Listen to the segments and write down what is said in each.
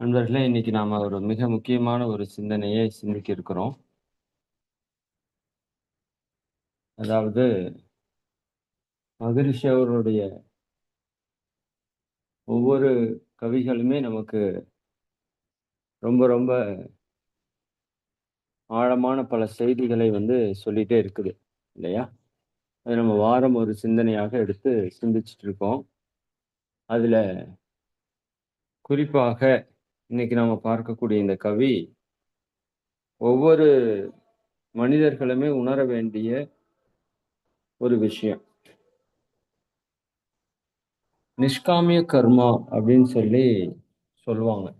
நண்பர்களே இன்னைக்கு நாம ஒரு மிக முக்கியமான ஒரு சிந்தனையை சிந்திக்க இருக்கிறோம். அதாவது மகரிஷி அவருடைய ஒவ்வொரு கவிகளுமே நமக்கு ரொம்ப ரொம்ப ஆழமான பல செய்திகளை வந்து சொல்லிட்டே இருக்குது இல்லையா? அது நம்ம வாரம் ஒரு சிந்தனையாக எடுத்து சிந்திச்சுட்டு இருக்கோம். அதுல குறிப்பாக இன்னைக்கு நாம பார்க்கக்கூடிய இந்த கவி ஒவ்வொரு மனிதர்களுமே உணர வேண்டிய ஒரு விஷயம். நிஷ்காமிய கர்மா அப்படின்னு சொல்லி சொல்லுவாங்க.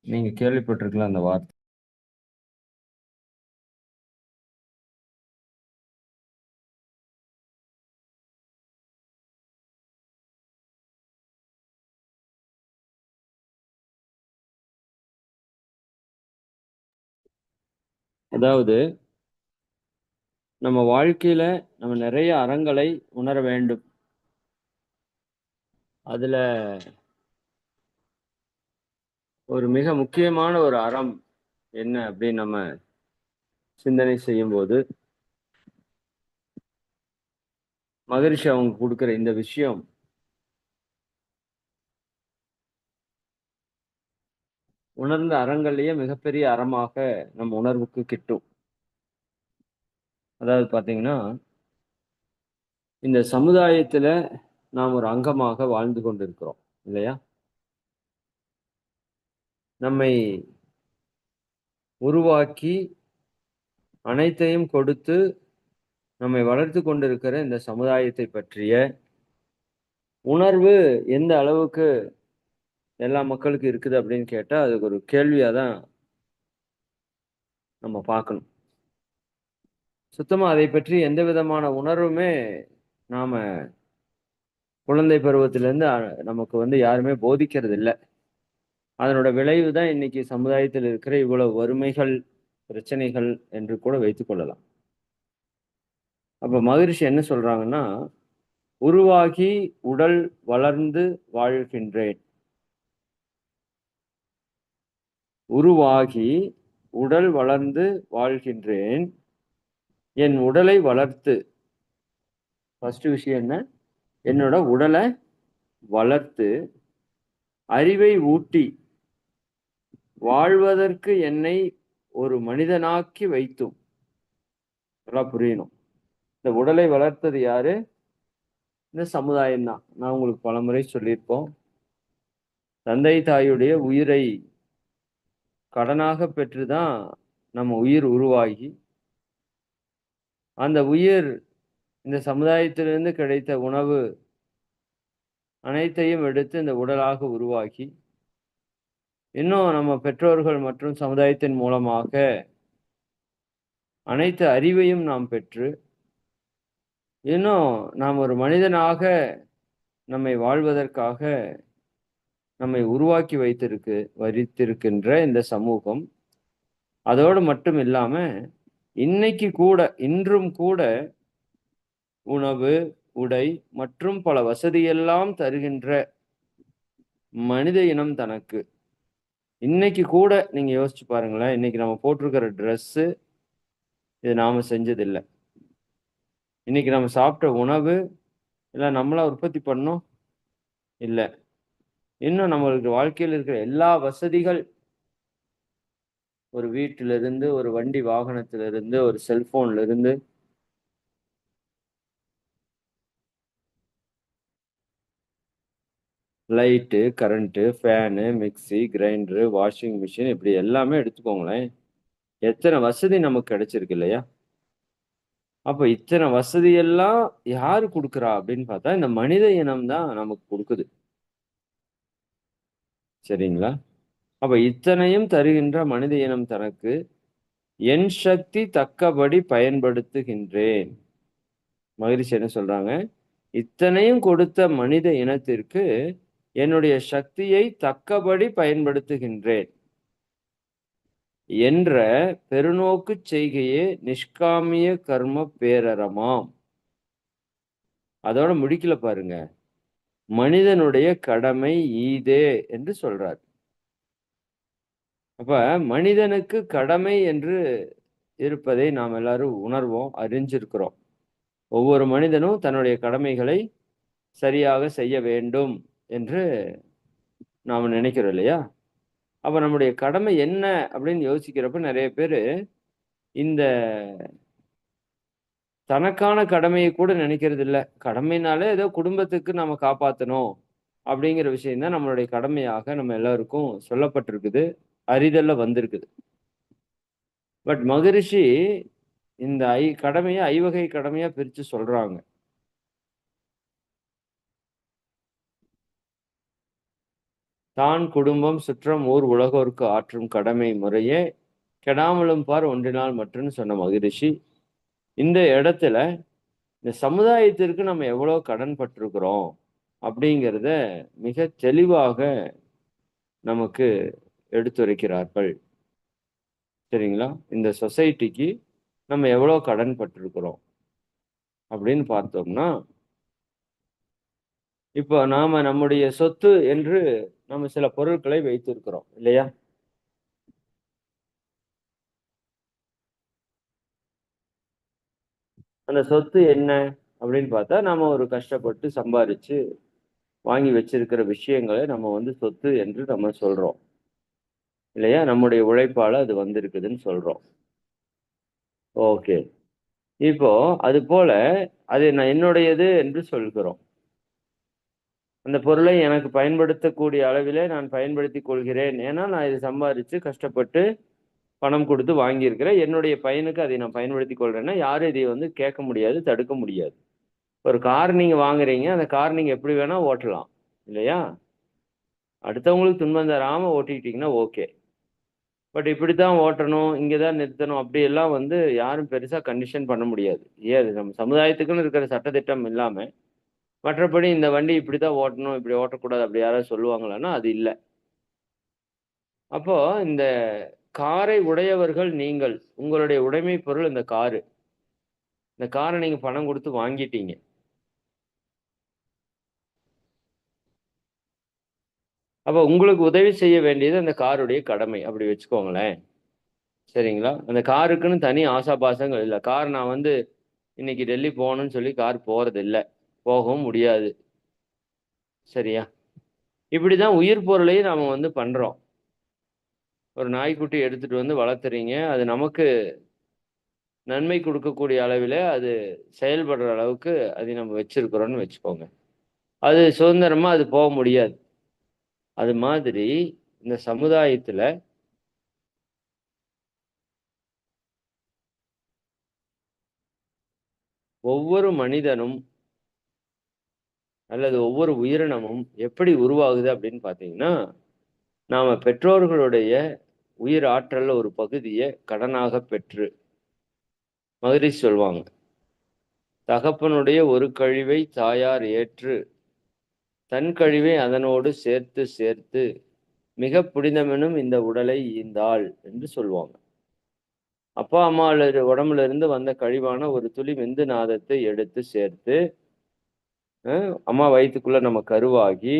நீங்க கேள்விப்பட்டிருக்கலாம் அந்த வார்த்தை. அதாவது நம்ம வாழ்க்கையில நம்ம நிறைய அறங்களை உணர வேண்டும். அதுல ஒரு மிக முக்கியமான ஒரு அறம் என்ன அப்படின்னு நம்ம சிந்தனை செய்யும் போது மகரிஷி அவங்க கொடுக்குற இந்த விஷயம் உணர்ந்த அறங்கள்லயே மிகப்பெரிய அறமாக நம்ம உணர்வுக்கு கிட்டும். அதாவது பாத்தீங்கன்னா இந்த சமுதாயத்துல நாம் ஒரு அங்கமாக வாழ்ந்து கொண்டிருக்கிறோம் இல்லையா? நம்மை உருவாக்கி அனைத்தையும் கொடுத்து நம்மை வளர்த்து கொண்டிருக்கிற இந்த சமுதாயத்தை பற்றிய உணர்வு எந்த அளவுக்கு எல்லா மக்களுக்கும் இருக்குது அப்படின்னு கேட்டால் அதுக்கு ஒரு கேள்வியாக தான் நம்ம பார்க்கணும். சுத்தமாக அதை பற்றி எந்த விதமான உணர்வுமே நாம் குழந்தை பருவத்திலேருந்து நமக்கு வந்து யாருமே போதிக்கிறது இல்லை அதனோட விளைவு தான் இன்னைக்கு சமுதாயத்தில் இருக்கிற இவ்வளவு வறுமைகள் பிரச்சனைகள் என்று கூட வைத்துக்கொள்ளலாம் அப்போ அப்ப மகரிஷி என்ன சொல்றாங்கன்னா உருவாகி உடல் வளர்ந்து வாழ்கின்றேன். உருவாகி உடல் வளர்ந்து வாழ்கின்றேன். என் உடலை வளர்த்து. ஃபர்ஸ்ட் விஷயம் என்ன? என்னோட உடலை வளர்த்து. அறிவை ஊட்டி. வாழ்வதற்கு என்னை ஒரு மனிதனாக்கி வைத்தும். நல்லா புரியணும். இந்த உடலை வளர்த்தது யாரு? இந்த சமுதாயம் தான் நான் உங்களுக்கு பலமுறை சொல்லியிருப்போம். தந்தை தாயுடைய உயிரை கடனாக பெற்றுதான் நம்ம உயிர் உருவாகி அந்த உயிர் இந்த சமுதாயத்திலிருந்து கிடைத்த உணவு அனைத்தையும் எடுத்து இந்த உடலாக உருவாக்கி இன்னும் நம்ம பெற்றோர்கள் மற்றும் சமுதாயத்தின் மூலமாக அனைத்து அறிவையும் நாம் பெற்று இன்னும் நாம் ஒரு மனிதனாக நம்மை வாழ்வதற்காக நம்மை உருவாக்கி வைத்திருக்கு வரித்திருக்கின்ற இந்த சமூகம் அதோடு மட்டும் இல்லாம இன்னைக்கு கூட இன்றும் கூட உணவு உடை மற்றும் பல வசதியெல்லாம் தருகின்ற மனித இனம் தனக்கு. இன்னைக்கு கூட நீங்க யோசிச்சு பாருங்களேன் இன்னைக்கு நம்ம போட்டிருக்கிற ட்ரெஸ்ஸு இது நாம செஞ்சதில்லை. இன்னைக்கு நம்ம சாப்பிட்ட உணவு இல்லை நம்மளா உற்பத்தி பண்ணோம்? இல்லை. இன்னும் நம்மளுக்கு வாழ்க்கையில் இருக்கிற எல்லா வசதிகள் ஒரு வீட்டிலிருந்து ஒரு வண்டி வாகனத்திலிருந்து ஒரு செல்போன்ல இருந்து light current fan mixie grinder washing machine இப்படி எல்லாமே எடுத்துக்கோங்களேன். எத்தனை வசதி நமக்கு கிடைச்சிருக்கு இல்லையா? அப்போ இத்தனை வசதி எல்லாம் கொடுக்குறா அப்படின்னு பார்த்தா இந்த மனித இனம் தான் நமக்கு கொடுக்குது. சரிங்களா? அப்ப இத்தனையும் தருகின்ற மனித இனம் தனக்கு என் சக்தி தக்கபடி பயன்படுத்துகின்றேன். மகிழ்ச்சி என்ன சொல்றாங்க? இத்தனையும் கொடுத்த மனித இனத்திற்கு என்னுடைய சக்தியை தக்கபடி பயன்படுத்துகின்றேன். என்ற பெருநோக்கு செய்கையே நிஷ்காமிய கர்ம பேரறமாம் அதோட முடிக்கல பாருங்க. மனிதனுடைய கடமை ஈதே என்று சொல்றார். அப்ப மனிதனுக்கு கடமை என்று இருப்பதை நாம் எல்லாரும் உணர்வோம் அறிஞ்சிருக்கிறோம். ஒவ்வொரு மனிதனும் தன்னுடைய கடமைகளை சரியாக செய்ய வேண்டும் என்று நாம் நினைக்கிறோம் இல்லையா? அப்ப நம்முடைய கடமை என்ன அப்படின்னு யோசிக்கிறப்ப நிறைய பேர் இந்த தனக்கான கடமையை கூட நினைக்கிறது இல்லை கடமைனாலே ஏதோ குடும்பத்துக்கு நம்ம காப்பாற்றணும் அப்படிங்கிற விஷயம்தான் நம்மளுடைய கடமையாக நம்ம எல்லாருக்கும் சொல்லப்பட்டிருக்குது அறிதல்ல வந்திருக்குது. பட் மகரிஷி இந்த ஐ கடமையை ஐவகை கடமையா பிரிச்சு சொல்றாங்க. தான் குடும்பம் சுற்றம் ஊர் உலகோருக்கு ஆற்றும் கடமை முறையே கெடாமலும் பார் ஒன்றினால் மட்டும்னு சொன்ன மகரிஷி. இந்த இடத்துல இந்த சமுதாயத்திற்கு நம்ம எவ்வளோ கடன் பட்டிருக்கிறோம் அப்படிங்கிறத மிக தெளிவாக நமக்கு எடுத்துரைக்கிறார்கள். சரிங்களா? இந்த சொசைட்டிக்கு நம்ம எவ்வளோ கடன் பட்டிருக்கிறோம் அப்படின்னு பார்த்தோம்னா இப்போ நாம் நம்முடைய சொத்து என்று நம்ம சில பொருட்களை வைத்திருக்கிறோம் இல்லையா? அந்த சொத்து என்ன அப்படின்னு பார்த்தா நாம ஒரு கஷ்டப்பட்டு சம்பாரிச்சு வாங்கி வச்சிருக்கிற விஷயங்களை நம்ம வந்து சொத்து என்று நம்ம சொல்றோம். இல்லையா? நம்முடைய உழைப்பால அது வந்திருக்குதுன்னு சொல்றோம். ஓகே. இப்போ அது போல அது நான் என்னுடையது என்று சொல்கிறோம். அந்த பொருளை எனக்கு பயன்படுத்தக்கூடிய அளவிலே நான் பயன்படுத்தி கொள்கிறேன். ஏன்னா நான் இதை சம்பாதிச்சு கஷ்டப்பட்டு பணம் கொடுத்து வாங்கியிருக்கிறேன். என்னுடைய பையனுக்கு அதை நான் பயன்படுத்தி கொள்றேன்னா யாரும் இதை வந்து கேட்க முடியாது தடுக்க முடியாது. ஒரு கார் நீங்க வாங்குறீங்க அந்த கார் நீங்க எப்படி வேணா ஓட்டலாம் இல்லையா? அடுத்தவங்களுக்கு துன்பம் தராம ஓட்டிக்கிட்டீங்கன்னா ஓகே. பட் இப்படி தான் ஓட்டணும் இங்கே தான் நிறுத்தணும் அப்படியெல்லாம் வந்து யாரும் பெருசாக கண்டிஷன் பண்ண முடியாது. ஏன் அது நம்ம சமுதாயத்துக்குன்னு இருக்கிற சட்டத்திட்டம் இல்லாமல் மற்றபடி இந்த வண்டி இப்படி தான் ஓட்டணும் இப்படி ஓட்டக்கூடாது அப்படி யாராவது சொல்லுவாங்களான்னா அது இல்லை. அப்போ இந்த காரை உடையவர்கள் நீங்கள். உங்களுடைய உடைமை பொருள் இந்த காரு. இந்த காரை நீங்க பணம் கொடுத்து வாங்கிட்டீங்க. அப்போ உங்களுக்கு உதவி செய்ய வேண்டியது அந்த காருடைய கடமை. அப்படி வச்சுக்கோங்களேன். சரிங்களா? அந்த காருக்குன்னு தனி ஆசாபாசங்கள் இல்லை. கார் நான் வந்து இன்னைக்கு டெல்லி போகணும்னு சொல்லி கார் போறது இல்லை போகவும் முடியாது. சரியா? இப்படிதான் உயிர் பொருளையும் நாம வந்து பண்றோம். ஒரு நாய்க்குட்டி எடுத்துட்டு வந்து வளர்த்துறீங்க. அது நமக்கு நன்மை கொடுக்கக்கூடிய அளவில் அது செயல்படுற அளவுக்கு அதை நம்ம வச்சிருக்கிறோம்னு வச்சுக்கோங்க. அது சுதந்திரமா அது போக முடியாது. அது மாதிரி இந்த சமுதாயத்துல ஒவ்வொரு மனிதனும் அல்லது ஒவ்வொரு உயிரினமும் எப்படி உருவாகுது அப்படின்னு பார்த்தீங்கன்னா நாம் பெற்றோர்களுடைய உயிர் ஆற்றல்ல ஒரு பகுதியை கடனாக பெற்று மகிழ்ச்சி சொல்லுவாங்க தகப்பனுடைய ஒரு கழிவை தாயார் ஏற்று தன் கழிவை அதனோடு சேர்த்து சேர்த்து மிக புனிதமெனும் இந்த உடலை ஈந்தாள் என்று சொல்லுவாங்க அப்பா அம்மாவில் உடம்புல இருந்து வந்த கழிவான ஒரு துளி மெந்து நாதத்தை எடுத்து சேர்த்து அம்மா வயிற்றுக்குள்ள நம்ம கருவாகி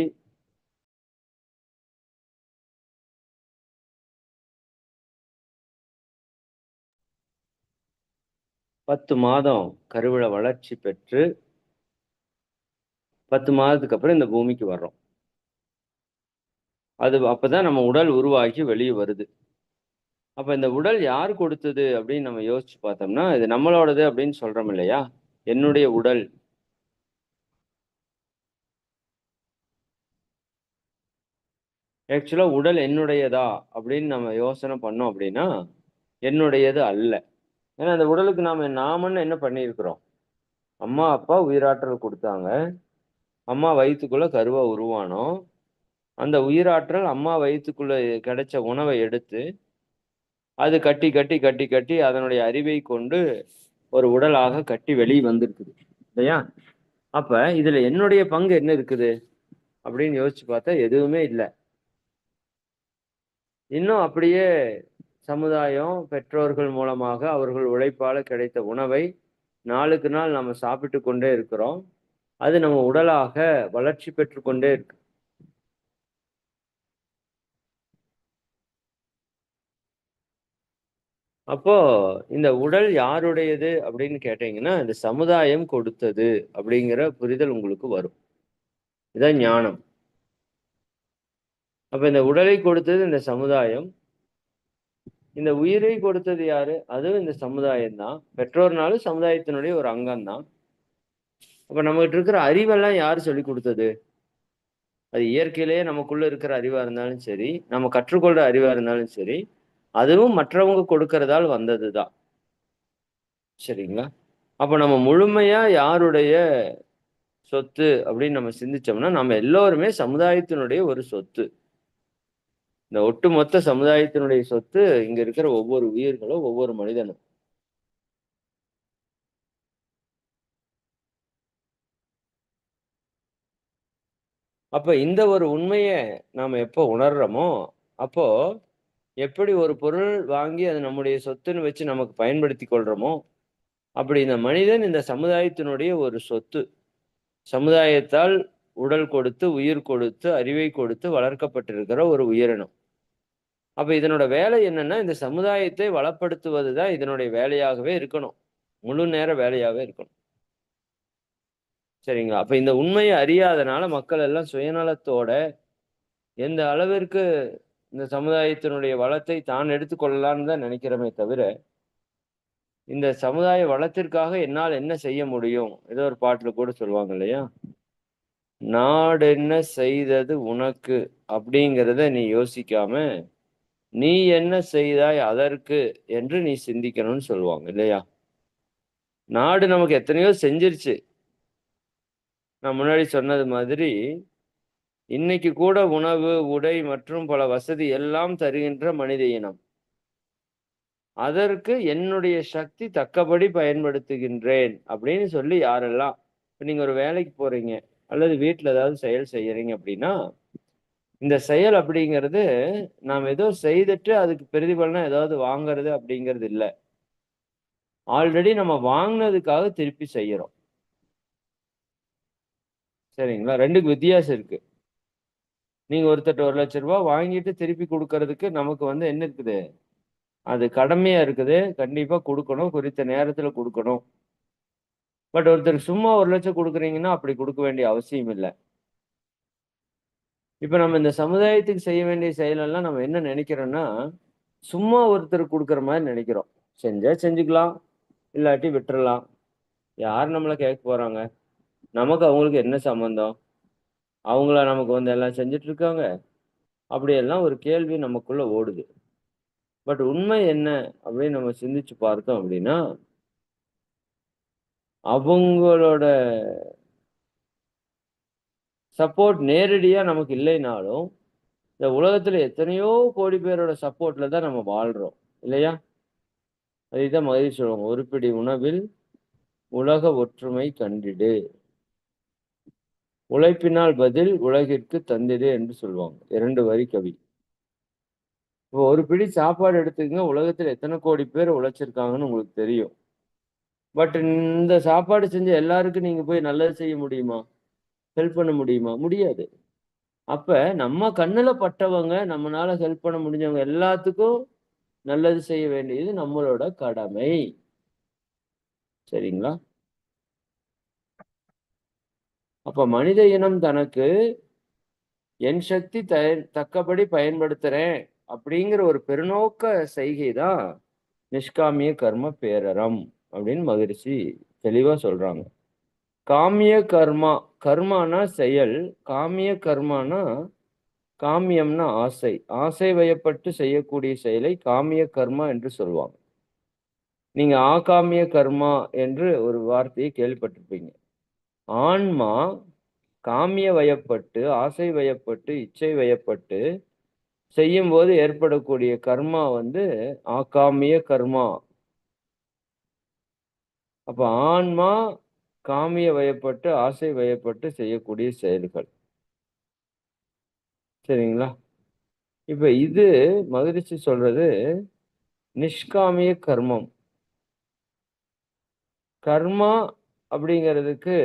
பத்து மாதம் கருவிழ வளர்ச்சி பெற்று பத்து மாதத்துக்கு அப்புறம் இந்த பூமிக்கு வர்றோம். அது அப்போதான் நம்ம உடல் உருவாகி வெளியே வருது. அப்போ இந்த உடல் யார் கொடுத்தது அப்படின்னு நம்ம யோசிச்சு பார்த்தோம்னா இது நம்மளோடது அப்படின்னு சொல்றோம் இல்லையா? என்னுடைய உடல். ஆக்சுவலாக உடல் என்னுடையதா அப்படின்னு நம்ம யோசனை பண்ணோம் அப்படின்னா என்னுடையது அல்ல. ஏன்னா அந்த உடலுக்கு நாம நாமன்னு என்ன பண்ணியிருக்கிறோம்? அம்மா அப்பா உயிராற்றல் கொடுத்தாங்க. அம்மா வயிற்றுக்குள்ள கருவா உருவானோம் அந்த உயிராற்றல் அம்மா வயிற்றுக்குள்ள கிடைச்ச உணவை எடுத்து அது கட்டி கட்டி கட்டி கட்டி அதனுடைய அறிவை கொண்டு ஒரு உடலாக கட்டி வெளியே வந்திருக்குது. இல்லையா? அப்ப இதுல என்னுடைய பங்கு என்ன இருக்குது? அப்படின்னு யோசிச்சு பார்த்தா எதுவுமே இல்லை. இன்னும் அப்படியே சமுதாயம் பெற்றோர்கள் மூலமாக அவர்கள் உழைப்பால கிடைத்த உணவை நாளுக்கு நாள் நம்ம சாப்பிட்டு கொண்டே இருக்கிறோம். அது நம்ம உடலாக வளர்ச்சி பெற்று கொண்டே இருக்கு. அப்போ இந்த உடல் யாருடையது அப்படின்னு கேட்டீங்கன்னா இந்த சமுதாயம் கொடுத்தது அப்படிங்கிற புரிதல் உங்களுக்கு வரும். இதான் ஞானம். அப்ப இந்த உடலை கொடுத்தது இந்த சமுதாயம். இந்த உயிரை கொடுத்தது யாரு? அதுவும் இந்த சமுதாயம் தான் பெற்றோர்னாலும் சமுதாயத்தினுடைய ஒரு அங்கம் தான் அப்ப நம்மகிட்ட இருக்கிற அறிவெல்லாம் யார் சொல்லி கொடுத்தது? அது இயற்கையிலேயே நமக்குள்ள இருக்கிற அறிவா இருந்தாலும் சரி நம்ம கற்றுக்கொள்ற அறிவா இருந்தாலும் சரி அதுவும் மற்றவங்க கொடுக்கறதால் வந்தது தான் சரிங்களா? அப்ப நம்ம முழுமையா யாருடைய சொத்து அப்படின்னு நம்ம சிந்திச்சோம்னா நம்ம எல்லோருமே சமுதாயத்தினுடைய ஒரு சொத்து. இந்த ஒட்டுமொத்த சமுதாயத்தினுடைய சொத்து இங்க இருக்கிற ஒவ்வொரு உயிர்களும் ஒவ்வொரு மனிதனும் அப்ப இந்த ஒரு உண்மையை நாம எப்போ உணர்றோமோ அப்போ எப்படி ஒரு பொருள் வாங்கி அது நம்முடைய சொத்துன்னு வச்சு நமக்கு பயன்படுத்தி கொள்றோமோ அப்படி இந்த மனிதன் இந்த சமுதாயத்தினுடைய ஒரு சொத்து. சமுதாயத்தால் உடல் கொடுத்து உயிர் கொடுத்து அறிவை கொடுத்து வளர்க்கப்பட்டிருக்கிற ஒரு உயிரினம். அப்போ இதனோட வேலை என்னன்னா இந்த சமுதாயத்தை வளப்படுத்துவது தான் இதனுடைய வேலையாகவே இருக்கணும். முழு நேர வேலையாகவே இருக்கணும். சரிங்களா? அப்ப இந்த உண்மையை அறியாதனால மக்கள் எல்லாம் சுயநலத்தோட எந்த அளவிற்கு இந்த சமுதாயத்தினுடைய வளத்தை தான் எடுத்துக்கொள்ளலாம்னு தான் நினைக்கிறோமே தவிர இந்த சமுதாய வளத்திற்காக என்னால் என்ன செய்ய முடியும்? ஏதோ ஒரு பாட்டில் கூட சொல்லுவாங்க இல்லையா? நாடு என்ன செய்தது உனக்கு? அப்படிங்கிறத நீ யோசிக்காம நீ என்ன செய்தாய் அதற்கு என்று நீ சிந்திக்கணும்னு சொல்லுவாங்க இல்லையா? நாடு நமக்கு எத்தனையோ செஞ்சிருச்சு. நான் முன்னாடி சொன்னது மாதிரி இன்னைக்கு கூட உணவு உடை மற்றும் பல வசதி எல்லாம் தருகின்ற மனித இனம். அதற்கு என்னுடைய சக்தி தக்கபடி பயன்படுத்துகின்றேன் அப்படின்னு சொல்லி யாரெல்லாம் இப்போ நீங்க ஒரு வேலைக்கு போறீங்க அல்லது வீட்டில் ஏதாவது செயல் செய்யறீங்க அப்படின்னா இந்த செயல் அப்படிங்கிறது நாம் ஏதோ செய்துட்டு அதுக்கு பிரதிபலனா ஏதாவது வாங்குறது அப்படிங்கிறது இல்லை. ஆல்ரெடி நம்ம வாங்கினதுக்காக திருப்பி செய்யறோம். சரிங்களா? ரெண்டுக்கு வித்தியாசம் இருக்கு. நீங்க ஒருத்தட்ட ஒரு லட்ச ரூபாய் வாங்கிட்டு திருப்பி கொடுக்கறதுக்கு நமக்கு வந்து என்ன இருக்குது? அது கடமையா இருக்குது. கண்டிப்பா கொடுக்கணும். குறித்த நேரத்துல கொடுக்கணும். பட் ஒருத்தர் சும்மா ஒரு லட்சம் கொடுக்குறீங்கன்னா அப்படி கொடுக்க வேண்டிய அவசியம் இல்லை. இப்ப நம்ம இந்த சமுதாயத்துக்கு செய்ய வேண்டிய செயலெல்லாம் நம்ம என்ன நினைக்கிறோம்னா சும்மா ஒருத்தர் கொடுக்குற மாதிரி நினைக்கிறோம். செஞ்சா செஞ்சுக்கலாம் இல்லாட்டி விட்டுறலாம். யார் நம்மளை கேட்க போறாங்க? நமக்கு அவங்களுக்கு என்ன சம்மந்தம் அவங்கள நமக்கு வந்து எல்லாம் செஞ்சுட்டு இருக்காங்க. அப்படியெல்லாம் ஒரு கேள்வி நமக்குள்ள ஓடுது. பட் உண்மை என்ன அப்படின்னு நம்ம சிந்திச்சு பார்த்தோம் அப்படின்னா அவங்களோட சப்போர்ட் நேரடியா நமக்கு இல்லைனாலும் இந்த உலகத்துல எத்தனையோ கோடி பேரோட சப்போர்ட்ல தான் நம்ம வாழ்றோம். இல்லையா? அதுதான் மகிழ்ச்சி சொல்லுவாங்க ஒரு பிடி உணவில் உலக ஒற்றுமை கண்டிடு. உழைப்பினால் பதில் உலகிற்கு தந்திடு என்று சொல்லுவாங்க. இரண்டு வரி கவி. இப்போ ஒரு பிடி சாப்பாடு எடுத்துக்கங்க உலகத்துல எத்தனை கோடி பேர் உழைச்சிருக்காங்கன்னு உங்களுக்கு தெரியும். பட் இந்த சாப்பாடு செஞ்ச எல்லாருக்கும் நீங்க போய் நல்லது செய்ய முடியுமா? ஹெல்ப் பண்ண முடியுமா? முடியாது. அப்ப நம்ம கண்ணுல பட்டவங்க நம்மளால ஹெல்ப் பண்ண முடிஞ்சவங்க எல்லாத்துக்கும் நல்லது செய்ய வேண்டியது நம்மளோட கடமை. சரிங்களா? அப்ப மனித இனம் தனக்கு என் சக்தி த தக்கபடி பயன்படுத்துறேன் அப்படிங்கிற ஒரு பெருநோக்க செய்கை தான் நிஷ்காமிய கர்ம பேரறம் அப்படின்னு மகிழ்ச்சி தெளிவா சொல்றாங்க. காமிய கர்மா கர்மானா செயல் காமிய கர்மானா காமியம்னா ஆசை. ஆசை வயப்பட்டு செய்யக்கூடிய செயலை காமிய கர்மா என்று சொல்லுவாங்க. நீங்க ஆகாமிய கர்மா என்று ஒரு வார்த்தையை கேள்விப்பட்டிருப்பீங்க. ஆன்மா காமிய வயப்பட்டு ஆசை வயப்பட்டு இச்சை வயப்பட்டு செய்யும் போது ஏற்படக்கூடிய கர்மா வந்து ஆகாமிய கர்மா. அப்ப ஆன்மா காமிய வயப்பட்டு ஆசை வயப்பட்டு செய்யக்கூடிய செயல்கள். சரிங்களா? இப்ப இது மகிழ்ச்சி சொல்றது நிஷ்காமிய கர்மம். கர்மா அப்படிங்கிறதுக்கு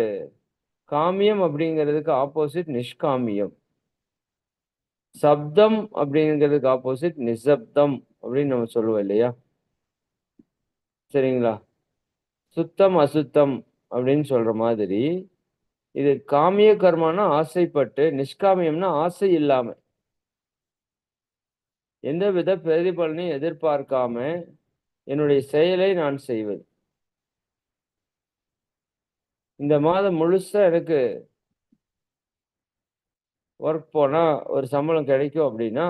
காமியம் அப்படிங்கிறதுக்கு ஆப்போசிட் நிஷ்காமியம். சப்தம் அப்படிங்கிறதுக்கு ஆப்போசிட் நிசப்தம் அப்படின்னு நம்ம சொல்லுவோம் இல்லையா? சரிங்களா? சுத்தம் அசுத்தம் அப்படின்னு சொல்ற மாதிரி இது காமிய கர்மானா ஆசைப்பட்டு நிஷ்காமியம்னா ஆசை இல்லாம. எந்த வித பிரதிபலனையும் எதிர்பார்க்காம என்னுடைய செயலை நான் செய்வது இந்த மாதம் முழுசா எனக்கு ஒர்க் போனா ஒரு சம்பளம் கிடைக்கும் அப்படின்னா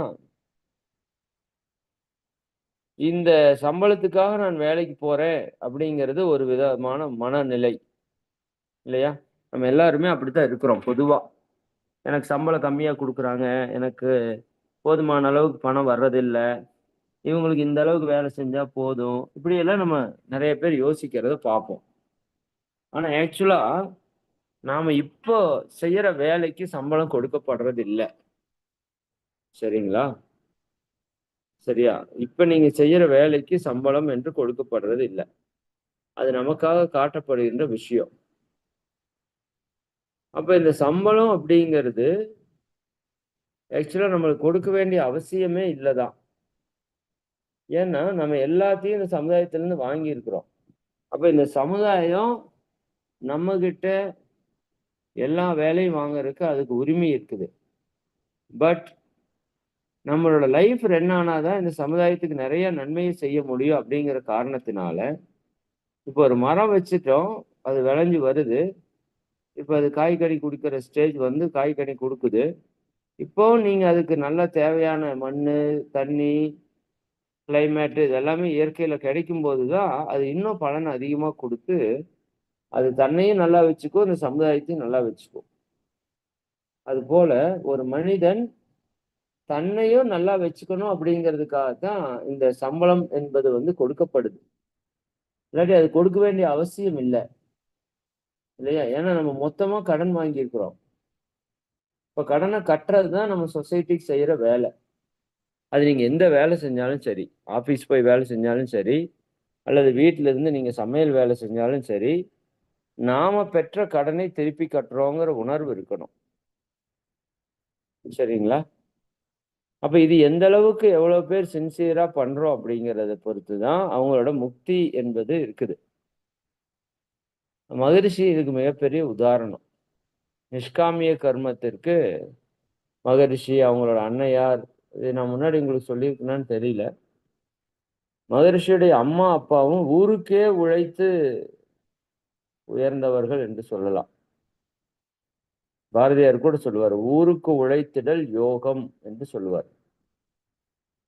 இந்த சம்பளத்துக்காக நான் வேலைக்கு போறேன் அப்படிங்கிறது ஒரு விதமான மனநிலை. இல்லையா? நம்ம எல்லாருமே அப்படித்தான் இருக்கிறோம் பொதுவா. எனக்கு சம்பளம் கம்மியா கொடுக்குறாங்க எனக்கு போதுமான அளவுக்கு பணம் வர்றதில்லை இவங்களுக்கு இந்த அளவுக்கு வேலை செஞ்சா போதும் இப்படியெல்லாம் நம்ம நிறைய பேர் யோசிக்கிறத பார்ப்போம். ஆனா ஆக்சுவலா நாம இப்போ செய்யற வேலைக்கு சம்பளம் கொடுக்கப்படுறது இல்லை சரிங்களா? சரியா? இப்ப நீங்க செய்யற வேலைக்கு சம்பளம் என்று கொடுக்கப்படுறது இல்லை. அது நமக்காக காட்டப்படுகின்ற விஷயம். அப்ப இந்த சம்பளம் அப்படிங்கிறது ஆக்சுவலா நம்மளுக்கு கொடுக்க வேண்டிய அவசியமே இல்லைதான் ஏன்னா நம்ம எல்லாத்தையும் இந்த சமுதாயத்துல இருந்து வாங்கியிருக்கிறோம். அப்ப இந்த சமுதாயம் நம்ம கிட்ட எல்லா வேலையும் வாங்குறதுக்கு அதுக்கு உரிமை இருக்குது. பட் நம்மளோட லைஃப் ரன் ஆனாதான் இந்த சமுதாயத்துக்கு நிறைய நன்மையை செய்ய முடியும் அப்படிங்கிற காரணத்தினால இப்போ ஒரு மரம் வச்சுட்டோம் அது விளைஞ்சு வருது. இப்போ அது காய்கறி கொடுக்குற ஸ்டேஜ் வந்து காய்கறி கொடுக்குது. இப்போ நீங்கள் அதுக்கு நல்ல தேவையான மண் தண்ணி கிளைமேட் இது எல்லாமே கிடைக்கும் கிடைக்கும் போதுதான் அது இன்னும் பலன் அதிகமாக கொடுத்து அது தன்னையும் நல்லா வச்சுக்கும் இந்த சமுதாயத்தையும் நல்லா வச்சுக்கும். அதுபோல ஒரு மனிதன் தன்னையும் நல்லா வச்சுக்கணும் அப்படிங்கிறதுக்காக தான் இந்த சம்பளம் என்பது வந்து கொடுக்கப்படுது. இல்லாட்டி அது கொடுக்க வேண்டிய அவசியம் இல்லை. இல்லையா? ஏன்னா நம்ம மொத்தமா கடன் வாங்கியிருக்கிறோம். இப்போ கடனை கட்டுறது தான் நம்ம சொசைட்டிக்கு செய்யற வேலை. அது நீங்க எந்த வேலை செஞ்சாலும் சரி ஆஃபீஸ் போய் வேலை செஞ்சாலும் சரி அல்லது வீட்டில இருந்து நீங்க சமையல் வேலை செஞ்சாலும் சரி நாம பெற்ற கடனை திருப்பி கட்டுறோங்கிற உணர்வு இருக்கணும். சரிங்களா? அப்ப இது எந்த அளவுக்கு எவ்வளவு பேர் சின்சியரா பண்றோம் அப்படிங்கிறத பொறுத்து தான் அவங்களோட முக்தி என்பது இருக்குது. மகரிஷி இதுக்கு மிகப்பெரிய உதாரணம். நிஷ்காமிய கர்மத்திற்கு மகரிஷி அவங்களோட அன்னையார் இது நான் முன்னாடி உங்களுக்கு சொல்லியிருக்கேனான்னு தெரியல. மகரிஷியுடைய அம்மா அப்பாவும் ஊருக்கே உழைத்து உயர்ந்தவர்கள் என்று சொல்லலாம். பாரதியார் கூட சொல்லுவார் ஊருக்கு உழைத்திடல் யோகம் என்று சொல்லுவார்.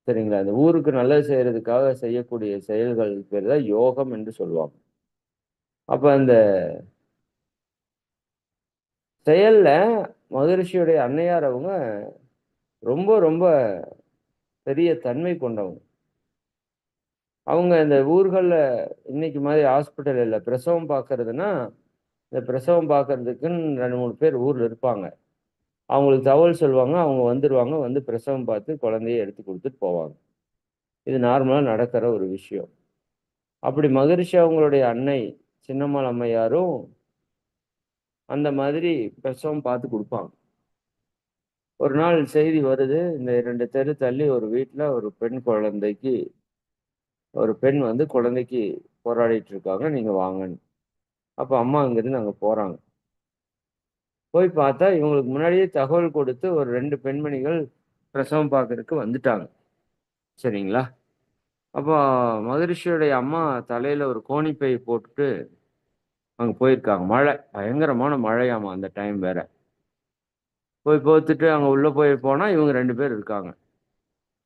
சரிங்களா? அந்த ஊருக்கு நல்லது செய்யறதுக்காக செய்யக்கூடிய செயல்கள் பேர் தான் யோகம் என்று சொல்லுவாங்க. அப்ப அந்த செயல்ல மகரிஷியுடைய அன்னையார் அவங்க ரொம்ப ரொம்ப பெரிய தன்மை கொண்டவங்க. அவங்க இந்த ஊர்களில் இன்னைக்கு மாதிரி ஹாஸ்பிட்டல் இல்லை பிரசவம் பார்க்கறதுன்னா இந்த பிரசவம் பார்க்கறதுக்குன்னு ரெண்டு மூணு பேர் ஊரில் இருப்பாங்க. அவங்களுக்கு தகவல் சொல்லுவாங்க அவங்க வந்துடுவாங்க வந்து பிரசவம் பார்த்து குழந்தைய எடுத்து கொடுத்துட்டு போவாங்க. இது நார்மலாக நடக்கிற ஒரு விஷயம். அப்படி மகரிஷி அவங்களுடைய அன்னை சின்னம்மாள் அம்மையாரும் அந்த மாதிரி பிரசவம் பார்த்து கொடுப்பாங்க. ஒரு நாள் செய்தி வருது இந்த ரெண்டு தெரு தள்ளி ஒரு வீட்டில் ஒரு பெண் குழந்தைக்கு ஒரு பெண் வந்து குழந்தைக்கு போராடிட்டு இருக்காங்க நீங்கள் வாங்கன்னு. அப்போ அம்மா அங்கேருந்து அங்கே போகிறாங்க போய் பார்த்தா இவங்களுக்கு முன்னாடியே தகவல் கொடுத்து ஒரு ரெண்டு பெண்மணிகள் பிரசவம் பார்க்கறதுக்கு வந்துட்டாங்க. சரிங்களா? அப்போ மகரிஷியுடைய அம்மா தலையில் ஒரு கோணிப்பை போட்டுட்டு அங்கே போயிருக்காங்க. மழை பயங்கரமான மழையாமா அந்த டைம் வேற. போய் போத்துட்டு அங்கே உள்ளே போய் போனால் இவங்க ரெண்டு பேர் இருக்காங்க.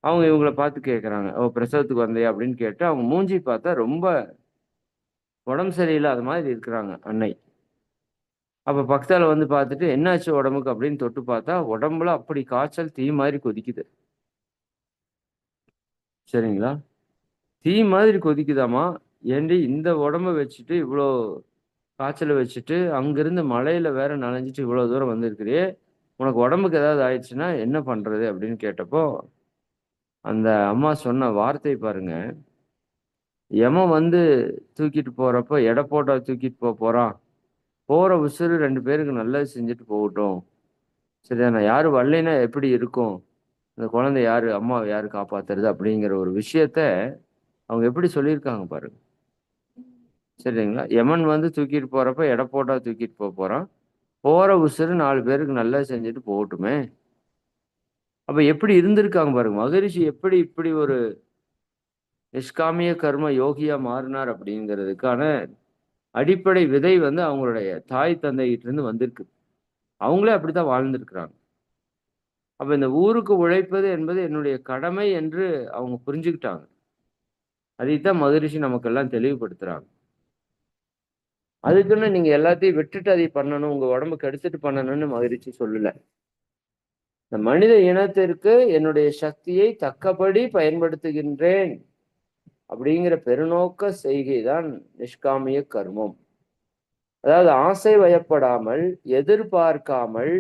அவங்க இவங்கள பார்த்து கேட்குறாங்க ஓ பிரசவத்துக்கு வந்தே அப்படின்னு கேட்டு அவங்க மூஞ்சி பார்த்தா ரொம்ப உடம்பு சரியில்லாத மாதிரி இருக்கிறாங்க அன்னை. அப்போ பக்கத்தில் வந்து பார்த்துட்டு என்னாச்சு உடம்புக்கு? அப்படின்னு தொட்டு பார்த்தா உடம்புல அப்படி காய்ச்சல் தீ மாதிரி கொதிக்குது. சரிங்களா? தீ மாதிரி கொதிக்குதாமா ஏண்டி இந்த உடம்ப வச்சுட்டு இவ்வளோ காய்ச்சலை வச்சுட்டு அங்கிருந்து மலையில வேற நனைஞ்சிட்டு இவ்வளோ தூரம் வந்திருக்கிறியே உனக்கு உடம்புக்கு ஏதாவது ஆயிடுச்சுன்னா என்ன பண்றது? அப்படின்னு கேட்டப்போ அந்த அம்மா சொன்ன வார்த்தை பாருங்க. எமன் வந்து தூக்கிட்டு போறப்போ எடை போட்டா தூக்கிட்டு போக போறான்? போகிற உசுறு ரெண்டு பேருக்கு நல்லது செஞ்சுட்டு போகட்டும். சரிதானே யார் வரலைன்னா எப்படி இருக்கும்? அந்த குழந்தை யார்? அம்மாவை யார் காப்பாத்துறது? அப்படிங்கிற ஒரு விஷயத்த அவங்க எப்படி சொல்லியிருக்காங்க பாருங்க. சரிங்களா? யமன் வந்து தூக்கிட்டு போகிறப்ப எடை போட்டால் தூக்கிட்டு போக போகிறான் போகிற உசுறு நாலு பேருக்கு நல்லா செஞ்சுட்டு போகட்டுமே. அப்போ எப்படி இருந்திருக்காங்க பாருங்க. மகரிஷி எப்படி இப்படி ஒரு நிஷ்காமிய கர்ம யோகியா மாறினார் அப்படிங்கிறதுக்கான அடிப்படை விதை வந்து அவங்களுடைய தாய் தந்தைகிட்டிருந்து வந்திருக்கு. அவங்களே அப்படித்தான் வாழ்ந்திருக்கிறாங்க. அப்போ இந்த ஊருக்கு உழைப்பது என்பது என்னுடைய கடமை என்று அவங்க புரிஞ்சுக்கிட்டாங்க. அதைத்தான் மகரிஷி நமக்கெல்லாம் தெளிவுபடுத்துறாங்க. அதுக்குன்னு நீங்க எல்லாத்தையும் விட்டுட்டு அதை பண்ணணும் உங்க உடம்பு கெடுத்துட்டு பண்ணணும்னு மகிழ்ச்சி சொல்லல. இந்த மனித இனத்திற்கு என்னுடைய சக்தியை தக்கபடி பயன்படுத்துகின்றேன். அப்படிங்கிற பெருநோக்க செய்கை தான் நிஷ்காமிய கர்மம். அதாவது ஆசை வயப்படாமல் எதிர்பார்க்காமல்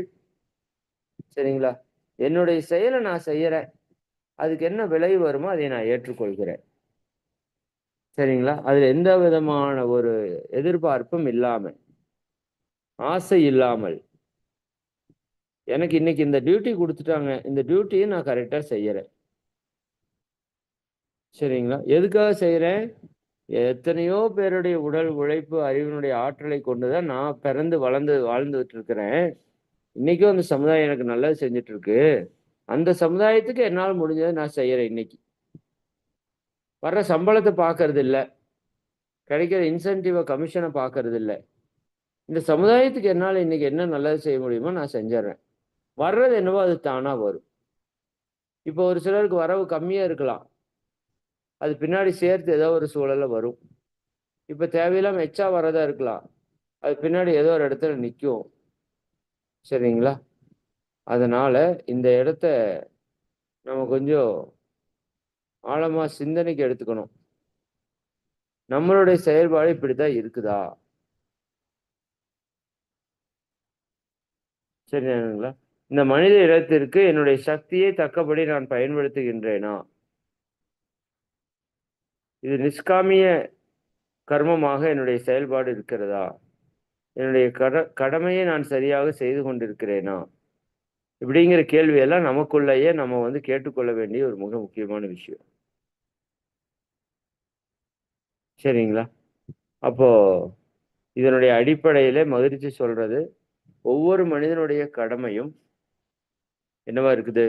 சரிங்களா? என்னுடைய செயலை நான் செய்யறேன். அதுக்கு என்ன விலை வருமோ அதை நான் ஏற்றுக்கொள்கிறேன். சரிங்களா? அதுல எந்த விதமான ஒரு எதிர்பார்ப்பும் இல்லாம ஆசை இல்லாமல். எனக்கு இன்னைக்கு இந்த டியூட்டி கொடுத்துட்டாங்க. இந்த டியூட்டியை நான் கரெக்டா செய்யறேன். சரிங்களா? எதுக்காக செய்கிறேன் எத்தனையோ பேருடைய உடல் உழைப்பு அறிவினுடைய ஆற்றலை கொண்டு தான் நான் பிறந்து வளர்ந்து வாழ்ந்துட்டு இருக்கிறேன் இன்னைக்கும் அந்த சமுதாயம் எனக்கு நல்லது செஞ்சுட்டு இருக்கு அந்த சமுதாயத்துக்கு என்னால் முடிஞ்சதை நான் செய்கிறேன் இன்னைக்கு. வர்ற சம்பளத்தை பார்க்கறது இல்லை கிடைக்கிற இன்சென்டிவை கமிஷனை பார்க்கறது இல்லை இந்த சமுதாயத்துக்கு என்னால் இன்னைக்கு என்ன நல்லது செய்ய முடியுமோ நான் செஞ்சிடறேன். வர்றது என்னவோ அது தானாக வரும். இப்போ ஒரு சிலருக்கு வரவு கம்மியாக இருக்கலாம். அது பின்னாடி சேர்த்து ஏதோ ஒரு சூழல்ல வரும். இப்போ தேவையில்லாம எச்சா வரதா இருக்கலாம். அது பின்னாடி ஏதோ ஒரு இடத்துல நிற்கும் சரிங்களா? அதனால இந்த இடத்த நம்ம கொஞ்சம் ஆழமாக சிந்தனைக்கு எடுத்துக்கணும். நம்மளுடைய செயல்பாடு இப்படித்தான் இருக்குதா? சரிங்களா? இந்த மனித இடத்திற்கு என்னுடைய சக்தியை தக்கபடி நான் பயன்படுத்துகின்றேனா? இது நிஷ்காமிய கர்மமாக என்னுடைய செயல்பாடு இருக்கிறதா? என்னுடைய கட கடமையை நான் சரியாக செய்து கொண்டிருக்கிறேனா? இப்படிங்கிற கேள்வியெல்லாம் நமக்குள்ளேயே நம்ம வந்து கேட்டுக்கொள்ள வேண்டிய ஒரு மிக முக்கியமான விஷயம். சரிங்களா? அப்போ இதனுடைய அடிப்படையில மகிழ்ச்சி சொல்றது ஒவ்வொரு மனிதனுடைய கடமையும் என்னவா இருக்குது?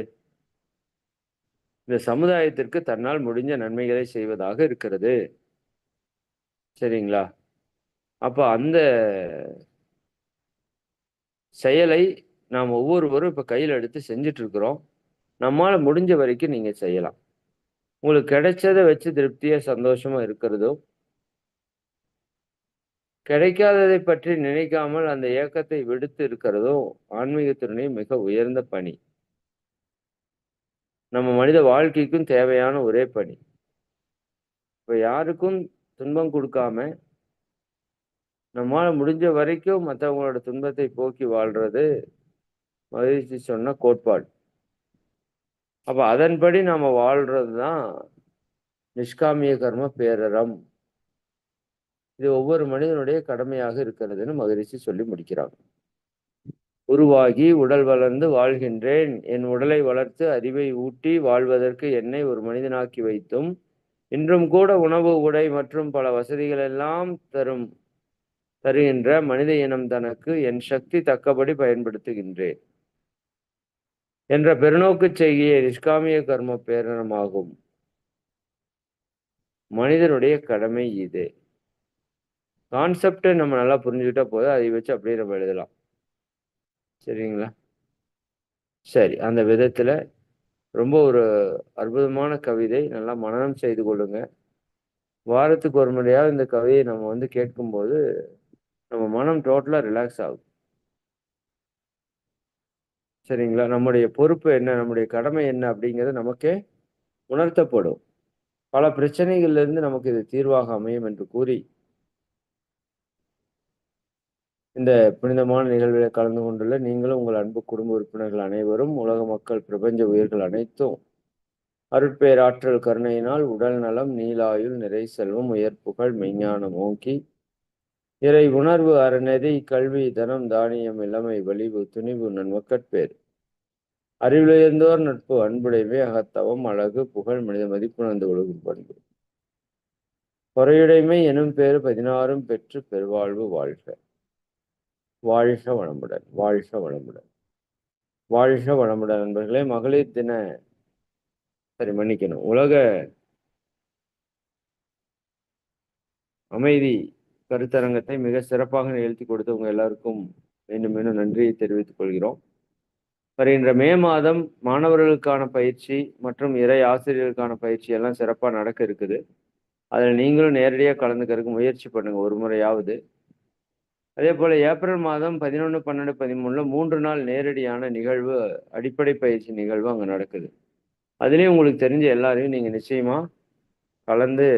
இந்த சமுதாயத்திற்கு தன்னால் முடிஞ்ச நன்மைகளை செய்வதாக இருக்கிறது. சரிங்களா? அப்போ அந்த செயலை நாம் ஒவ்வொருவரும் இப்போ கையில் எடுத்து செஞ்சுட்டு இருக்கிறோம் நம்மால முடிஞ்ச வரைக்கும் நீங்க செய்யலாம். உங்களுக்கு கிடைச்சதை வச்சு திருப்தியாக சந்தோஷமா இருக்கிறதும் கிடைக்காததை பற்றி நினைக்காமல் அந்த ஏக்கத்தை விடுத்து இருக்கிறதும் ஆன்மீகத்தினுடைய மிக உயர்ந்த பணி. நம்ம மனித வாழ்க்கைக்கும் தேவையான ஒரே பணி. இப்போ யாருக்கும் துன்பம் கொடுக்காம நம்மால முடிஞ்ச வரைக்கும் மற்றவங்களோட துன்பத்தை போக்கி வாழ்றது மகிழ்ச்சி சொன்ன கோட்பாடு. அப்போ அதன்படி நாம வாழ்றது தான் நிஷ்காமிய கர்ம பேரறம். இது ஒவ்வொரு மனிதனுடைய கடமையாக இருக்கிறதுன்னு மகிழ்ச்சி சொல்லி முடிக்கிறாங்க. உருவாகி உடல் வளர்ந்து வாழ்கின்றேன். என் உடலை வளர்த்து அறிவை ஊட்டி வாழ்வதற்கு என்னை ஒரு மனிதனாக்கி வைத்தும் இன்றும் கூட உணவு உடை மற்றும் பல வசதிகள் எல்லாம் தரும் தருகின்ற மனித இனம் தனக்கு என் சக்தி தக்கபடி பயன்படுத்துகின்றேன். என்ற பெருநோக்கு செய்கிய நிஷ்காமிய கர்ம பேரணமாகும். மனிதனுடைய கடமை இது. கான்செப்டை நம்ம நல்லா புரிஞ்சுக்கிட்டா போதும். அதை வச்சு அப்படியே நம்ம எழுதலாம். சரிங்களா? சரி அந்த விதத்தில் ரொம்ப ஒரு அற்புதமான கவிதை. நல்லா மனனம் செய்து கொள்ளுங்க. வாரத்துக்கு ஒரு முறையாக இந்த கவிதையை நம்ம வந்து கேட்கும்போது நம்ம மனம் டோட்டலாக ரிலாக்ஸ் ஆகும். சரிங்களா? நம்முடைய பொறுப்பு என்ன? நம்முடைய கடமை என்ன? அப்படிங்கிறது நமக்கே உணர்த்தப்படும். பல பிரச்சனைகள்லேருந்து நமக்கு இது தீர்வாக அமையும் என்று கூறி இந்த புனிதமான நிகழ்வில் கலந்து கொண்டுள்ள நீங்களும் உங்கள் அன்பு குடும்ப உறுப்பினர்கள் அனைவரும் உலக மக்கள் பிரபஞ்ச உயிர்கள் அனைத்தும். அருட்பேராற்றல் கருணையினால் உடல் நலம் நீலாயுள் நிறை செல்வம் உயர் புகழ் மெய்ஞானம் ஓங்கி இறை உணர்வு அறநெறி கல்வி தனம் தானியம் இளமை வலிவு துணிவு நன்மக்கட்பேர். அறிவுயர்ந்தோர் நட்பு அன்புடைமை அகத்தவம் அழகு புகழ் மனித மதிப்புணர்ந்து ஒழுகும் பண்பு. பொறையுடைமை எனும் பேர் பதினாறும் பெற்று பெருவாழ்வு வாழ்க. வாழ்க வளமுடன் வாழ்க வளமுடன். வாழ்க வளமுடன் நண்பர்களே மகளிர் தின சரி மன்னிக்கணும் உலக அமைதி கருத்தரங்கத்தை மிக சிறப்பாக நிகழ்த்தி கொடுத்தவங்க எல்லாருக்கும் மீண்டும் மீண்டும் நன்றியை தெரிவித்துக் கொள்கிறோம். வருகின்ற மே மாதம் மாணவர்களுக்கான பயிற்சி மற்றும் இறை ஆசிரியர்களுக்கான பயிற்சி எல்லாம் சிறப்பாக நடக்க இருக்குது. அதில் நீங்களும் நேரடியாக கலந்துக்கிறதுக்கு முயற்சி பண்ணுங்க. ஒரு முறையாவது அதே போல் ஏப்ரல் மாதம் பதினொன்று பன்னெண்டு பதிமூணில் மூன்று நாள் நேரடியான நிகழ்வு அடிப்படை பயிற்சி நிகழ்வு அங்கே நடக்குது. அதுலேயும் உங்களுக்கு தெரிஞ்ச எல்லாரையும் நீங்கள் நிச்சயமாக கலந்து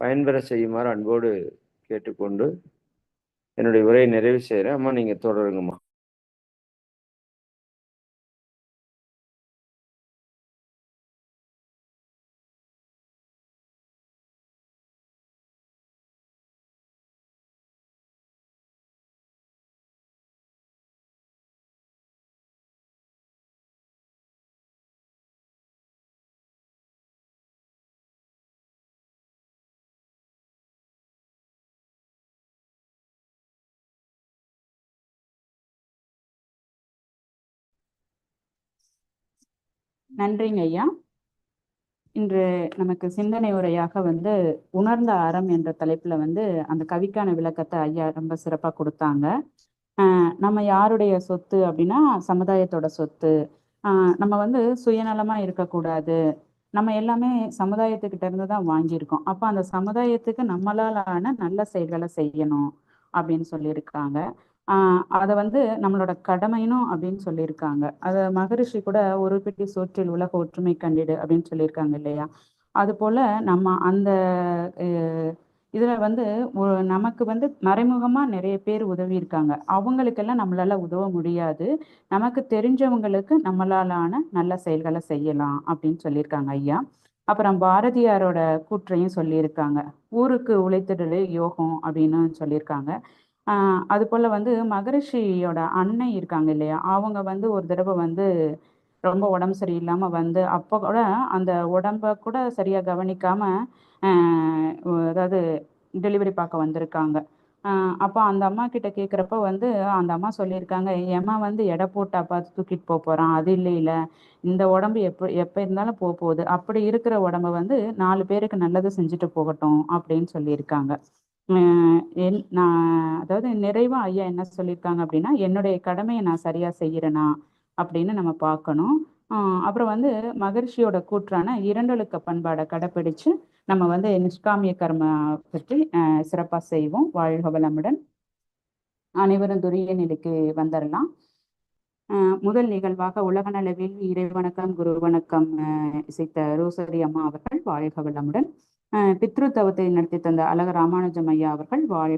பயன்பெற செய்யுமாறு அன்போடு கேட்டுக்கொண்டு என்னுடைய உரையை நிறைவு செய்கிறேன் அம்மா நீங்கள் தொடருங்கம்மா. நன்றிங்க ஐயா. இன்று நமக்கு சிந்தனை உரையாக வந்து உணர்ந்த அறம் என்ற தலைப்புல வந்து அந்த கவிக்கான விளக்கத்தை ஐயா ரொம்ப சிறப்பா கொடுத்தாங்க. ஆஹ் நம்ம யாருடைய சொத்து அப்படின்னா சமுதாயத்தோட சொத்து. ஆஹ் நம்ம வந்து சுயநலமா இருக்கக்கூடாது. நம்ம எல்லாமே சமுதாயத்துக்கிட்ட இருந்து தான் வாங்கியிருக்கோம். அப்போ அந்த சமுதாயத்துக்கு நம்மளாலான நல்ல செயல்களை செய்யணும் அப்படின்னு சொல்லியிருக்காங்க. அதை வந்து நம்மளோட கடமைனும் அப்படின்னு சொல்லியிருக்காங்க. அது மகரிஷி கூட ஒரு பெட்டி சோற்றில் உலக ஒற்றுமை கண்டிடு அப்படின்னு சொல்லியிருக்காங்க இல்லையா? அது போல நம்ம அந்த இதுல வந்து நமக்கு வந்து மறைமுகமா நிறைய பேர் உதவி இருக்காங்க அவங்களுக்கெல்லாம் நம்மளால உதவ முடியாது. நமக்கு தெரிஞ்சவங்களுக்கு நம்மளாலான நல்ல செயல்களை செய்யலாம் அப்படின்னு சொல்லியிருக்காங்க ஐயா. அப்புறம் பாரதியாரோட கூற்றையும் சொல்லியிருக்காங்க. ஊருக்கு உழைத்திடலே யோகம் அப்படின்னு சொல்லியிருக்காங்க. ஆஹ் அது போல வந்து மகரிஷியோட அன்னை இருக்காங்க இல்லையா? அவங்க வந்து ஒரு தடவை வந்து ரொம்ப உடம்பு சரியில்லாம வந்து அப்போ கூட அந்த உடம்ப கூட சரியா கவனிக்காம ஆஹ் அதாவது டெலிவரி பார்க்க வந்திருக்காங்க. ஆஹ் அப்போ அந்த அம்மா கிட்ட கேட்குறப்ப வந்து அந்த அம்மா சொல்லியிருக்காங்க எம்மா வந்து எடை போட்டா பார்த்து தூக்கிட்டு போக போறான் அது இல்லை இல்ல இந்த உடம்பு எப்போ எப்போ இருந்தாலும் போக போகுது. அப்படி இருக்கிற உடம்ப வந்து நாலு பேருக்கு நல்லது செஞ்சுட்டு போகட்டும் அப்படின்னு சொல்லியிருக்காங்க. நான் அதாவது நிறைவா ஐயா என்ன சொல்லியிருக்காங்க அப்படின்னா என்னுடைய கடமையை நான் சரியா செய்யறேனா அப்படின்னு நம்ம பார்க்கணும். ஆஹ் அப்புறம் வந்து மகர்ஷியோட கூற்றான இரண்டொழுக்க பண்பாடை கடைப்பிடிச்சு நம்ம வந்து நிஷ்காமிய கர்ம பற்றி ஆஹ் சிறப்பா செய்வோம். வாழ்க வளமுடன். அனைவரும் துரிய நிலைக்கு வந்துடலாம் ஆஹ் முதல் நிகழ்வாக உலகநலவில் இறை வணக்கம் குரு வணக்கம் இசைத்த ரோசரி அம்மா அவர்கள் வாழ்க வளமுடன். பித்ரு தவத்தை நடத்தி தந்த அழக ராமானுஜம் ஐயா அவர்கள் வாழ்க